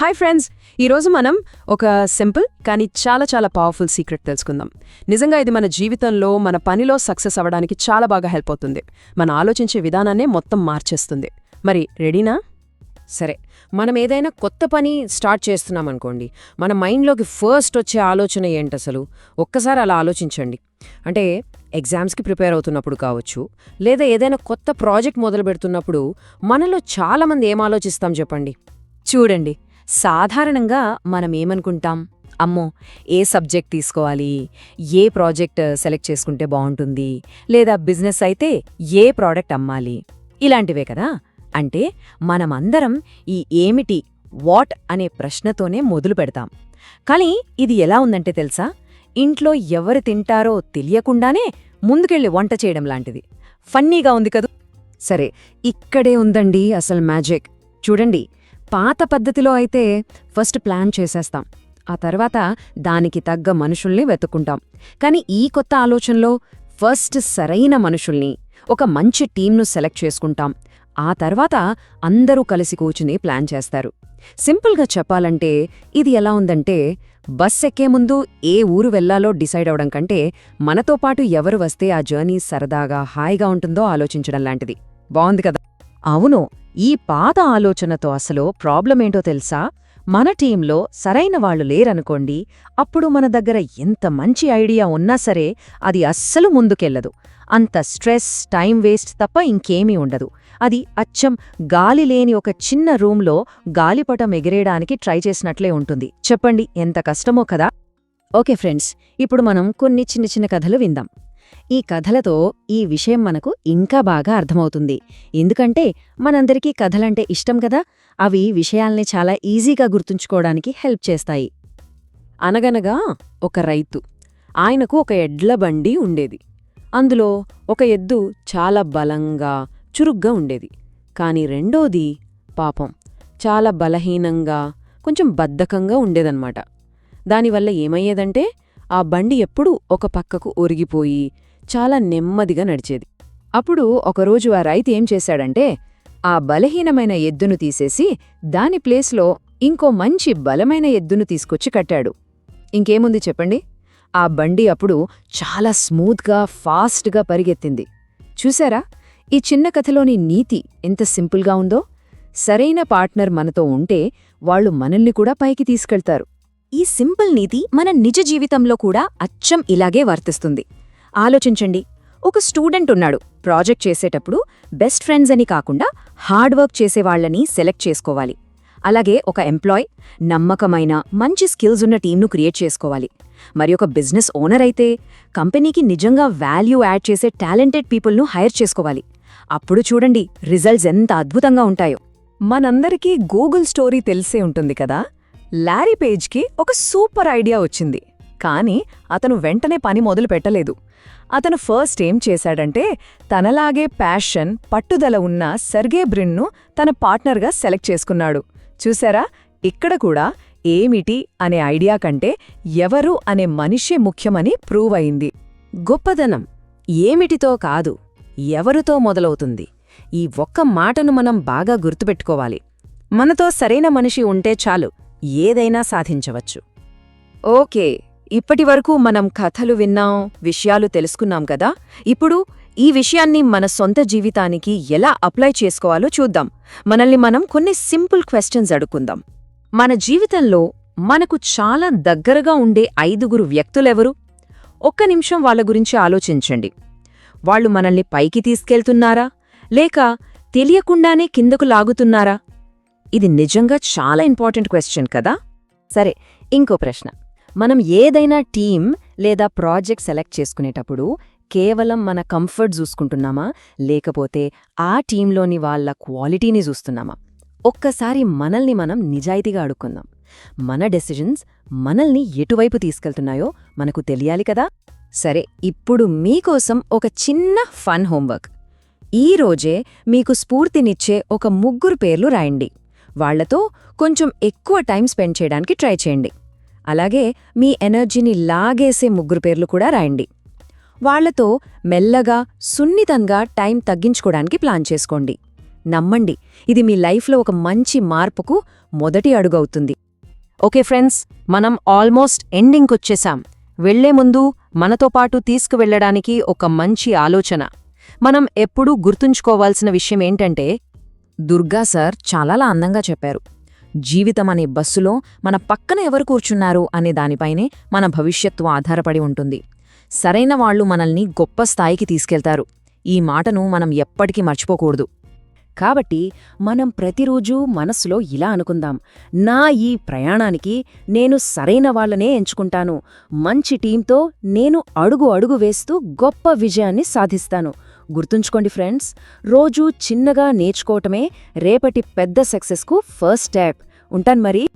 Hi friends ఈరోజు మనం ఒక సింపుల్ కానీ చాలా చాలా పవర్ఫుల్ సీక్రెట్ తెలుసుకుందాం. నిజంగా ఇది మన జీవితంలో మన పనిలో సక్సెస్ అవ్వడానికి చాలా బాగా హెల్ప్ అవుతుంది. మన ఆలోచించే విధానాన్నే మొత్తం మార్చేస్తుంది. మరి రెడీనా సరే మనం ఏదైనా కొత్త పని స్టార్ట్ చేస్తున్నాం అనుకోండి మన మైండ్లోకి ఫస్ట్ వచ్చే ఆలోచన ఏంటి అసలు? ఒక్కసారి అలా ఆలోచించండి. అంటే ఎగ్జామ్స్కి ప్రిపేర్ అవుతున్నప్పుడు కావచ్చు లేదా ఏదైనా కొత్త ప్రాజెక్ట్ మొదలు పెడుతున్నప్పుడు మనలో చాలామంది ఏం ఆలోచిస్తాం చెప్పండి? చూడండి. సాధారణంగా మనం ఏమనుకుంటాం అమ్మో ఏ సబ్జెక్ట్ తీసుకోవాలి ఏ ప్రాజెక్ట్ సెలెక్ట్ చేసుకుంటే బాగుంటుంది లేదా బిజినెస్ అయితే ఏ ప్రోడక్ట్ అమ్మాలి ఇలాంటివే కదా? అంటే మనమందరం ఈ ఏమిటి వాట్ అనే ప్రశ్నతోనే మొదలు పెడతాం. కానీ ఇది ఎలా ఉందంటే తెలుసా? ఇంట్లో ఎవరు తింటారో తెలియకుండానే ముందుకెళ్ళి వంట చేయడం లాంటిది. ఫన్నీగా ఉంది కదూ? సరే ఇక్కడే ఉందండి అసలు మ్యాజిక్. చూడండి పాత పద్ధతిలో అయితే ఫస్ట్ ప్లాన్ చేసేస్తాం. ఆ తర్వాత దానికి తగ్గ మనుషుల్ని వెతుక్కుంటాం. కానీ ఈ కొత్త ఆలోచనలో ఫస్ట్ సరైన మనుషుల్ని ఒక మంచి టీంను సెలెక్ట్ చేసుకుంటాం. ఆ తర్వాత అందరూ కలిసి కూర్చుని ప్లాన్ చేస్తారు. సింపుల్గా చెప్పాలంటే ఇది ఎలా ఉందంటే బస్ ఎక్కే ముందు ఏ ఊరు వెళ్ళాలో డిసైడ్ అవడం కంటే మనతో పాటు ఎవరు వస్తే ఆ జర్నీ సరదాగా హాయిగా ఉంటుందో ఆలోచించడం లాంటిది. బాగుంది కదా? అవును ఈ పాత ఆలోచనతో అసలు ప్రాబ్లమేంటో తెలుసా? మన టీంలో సరైన వాళ్ళు లేరనుకోండి అప్పుడు మన దగ్గర ఎంత మంచి ఐడియా ఉన్నా సరే అది అస్సలు ముందుకెళ్ళదు అంత స్ట్రెస్ టైం వేస్ట్ తప్ప ఇంకేమీ ఉండదు. అది అచ్చం గాలి లేని ఒక చిన్న రూంలో గాలిపటం ఎగిరేయడానికి ట్రై చేసినట్లే ఉంటుంది. చెప్పండి ఎంత కష్టమో కదా? ఓకే ఫ్రెండ్స్ ఇప్పుడు మనం కొన్ని చిన్న చిన్న కథలు విందాం. ఈ కథలతో ఈ విషయం మనకు ఇంకా బాగా అర్థమవుతుంది. ఎందుకంటే మనందరికీ కథలంటే ఇష్టం కదా అవి విషయాల్ని చాలా ఈజీగా గుర్తుంచుకోవడానికి హెల్ప్ చేస్తాయి. అనగనగా ఒక రైతు ఆయనకు ఒక ఎడ్ల బండి ఉండేది. అందులో ఒక ఎద్దు చాలా బలంగా చురుగ్గా ఉండేది. కాని రెండోది పాపం చాలా బలహీనంగా కొంచెం బద్ధకంగా ఉండేదన్నమాట. దానివల్ల ఏమయ్యేదంటే ఆ బండి ఎప్పుడూ ఒక పక్కకు ఒరిగిపోయి చాలా నెమ్మదిగా నడిచేది. అప్పుడు ఒకరోజు ఆ రైతు ఏం చేశాడంటే ఆ బలహీనమైన ఎద్దును తీసేసి దాని ప్లేస్లో ఇంకో మంచి బలమైన ఎద్దును తీసుకొచ్చి కట్టాడు. ఇంకేముంది చెప్పండి? ఆ బండి అప్పుడు చాలా స్మూత్గా ఫాస్ట్గా పరిగెత్తింది. చూశారా? ఈ చిన్న కథలోని నీతి ఎంత సింపుల్గా ఉందో? సరైన పార్ట్నర్ మనతో ఉంటే వాళ్ళు మనల్ని కూడా పైకి తీసుకెళ్తారు. ఈ సింపుల్ నీతి మన నిజ జీవితంలో కూడా అచ్చం ఇలాగే వర్తిస్తుంది. ఆలోచించండి. ఒక స్టూడెంట్ ఉన్నాడు. ప్రాజెక్ట్ చేసేటప్పుడు బెస్ట్ ఫ్రెండ్స్ అని కాకుండా హార్డ్ వర్క్ చేసేవాళ్ళని సెలెక్ట్ చేసుకోవాలి. అలాగే ఒక ఎంప్లాయ్ నమ్మకమైన మంచి స్కిల్స్ ఉన్న టీంను క్రియేట్ చేసుకోవాలి. మరి ఒక బిజినెస్ ఓనర్ అయితే కంపెనీకి నిజంగా వాల్యూ యాడ్ చేసే టాలెంటెడ్ పీపుల్ను హైర్ చేసుకోవాలి. అప్పుడు చూడండి రిజల్ట్స్ ఎంత అద్భుతంగా ఉంటాయో. మనందరికీ గూగుల్ స్టోరీ తెలిసే ఉంటుంది కదా? లారీ పేజ్కి ఒక సూపర్ ఐడియా వచ్చింది. కానీ అతను వెంటనే పని మొదలు పెట్టలేదు. అతను ఫస్ట్ ఏం చేశాడంటే తనలాగే ప్యాషన్ పట్టుదల ఉన్న సర్గే బ్రిన్ను తన పార్ట్నర్గా సెలెక్ట్ చేసుకున్నాడు. చూసారా? ఇక్కడ కూడా ఏమిటి అనే ఐడియా కంటే ఎవరు అనే మనిషే ముఖ్యమని ప్రూవ్ అయింది. గొప్పదనం. ఏమిటితో కాదు ఎవరితో మొదలవుతుంది? ఈ ఒక్క మాటను మనం బాగా గుర్తుపెట్టుకోవాలి. మనతో సరైన మనిషి ఉంటే చాలు. ఏదైనా సాధించవచ్చు. ఓకే ఇప్పటివరకు మనం కథలు విన్నాం విషయాలు తెలుసుకున్నాం కదా? ఇప్పుడు ఈ విషయాన్ని మన సొంత జీవితానికి ఎలా అప్లై చేసుకోవాలో చూద్దాం. మనల్ని మనం కొన్ని సింపుల్ క్వశ్చన్స్ అడుక్కుందాం. మన జీవితంలో మనకు చాలా దగ్గరగా ఉండే ఐదుగురు వ్యక్తులెవరు? ఒక్క నిమిషం వాళ్ళ గురించి ఆలోచించండి. వాళ్ళు మనల్ని పైకి తీసుకెళ్తున్నారా? లేక తెలియకుండానే కిందకు లాగుతున్నారా? ఇది నిజంగా చాలా ఇంపార్టెంట్ క్వశ్చన్ కదా? సరే ఇంకో ప్రశ్న. మనం ఏదైనా టీం లేదా ప్రాజెక్ట్ సెలెక్ట్ చేసుకునేటప్పుడు కేవలం మన కంఫర్ట్ చూసుకుంటున్నామా? లేకపోతే ఆ టీంలోని వాళ్ళ క్వాలిటీని చూస్తున్నామా? ఒక్కసారి మనల్ని మనం నిజాయితీగా అడుక్కుందాం. మన డెసిజన్స్ మనల్ని ఎటువైపు తీసుకెళ్తున్నాయో మనకు తెలియాలి కదా? సరే ఇప్పుడు మీకోసం ఒక చిన్న ఫన్ హోంవర్క్. ఈ రోజే మీకు స్ఫూర్తినిచ్చే ఒక ముగ్గురు పేర్లు రాయండి. వాళ్ళతో కొంచెం ఎక్కువ టైం స్పెండ్ చేయడానికి ట్రై చేయండి. అలాగే మీ ఎనర్జీని లాగేసే ముగ్గురు పేర్లు కూడా రాయండి. వాళ్ళతో మెల్లగా సున్నితంగా టైం తగ్గించుకోవడానికి ప్లాన్ చేసుకోండి. నమ్మండి ఇది మీ లైఫ్లో ఒక మంచి మార్పుకు మొదటి అడుగవుతుంది. ఓకే ఫ్రెండ్స్ మనం ఆల్మోస్ట్ ఎండింగ్కొచ్చేసాం వెళ్ళే ముందు మనతో పాటు తీసుకువెళ్ళడానికి ఒక మంచి ఆలోచన. మనం ఎప్పుడూ గుర్తుంచుకోవాల్సిన విషయం ఏంటంటే దుర్గా సార్ చాలా అందంగా చెప్పారు. జీవితం అనే బస్సులో మన పక్కన ఎవరు కూర్చున్నారు అనే దానిపైనే మన భవిష్యత్తు ఆధారపడి ఉంటుంది. సరైన వాళ్ళు మనల్ని గొప్ప స్థాయికి తీసుకెళ్తారు. ఈ మాటను మనం ఎప్పటికీ మర్చిపోకూడదు. కాబట్టి మనం ప్రతిరోజూ మనసులో ఇలా అనుకుందాం. నా ఈ ప్రయాణానికి నేను సరైన వాళ్ళనే ఎంచుకుంటాను. మంచి టీంతో నేను అడుగు అడుగు వేస్తూ గొప్ప విజయాన్ని సాధిస్తాను. గుర్తుంచుకోండి ఫ్రెండ్స్ రోజూ చిన్నగా నేర్చుకోవటమే రేపటి పెద్ద సక్సెస్కు ఫస్ట్ స్టెప్. ఉంటాను మరి.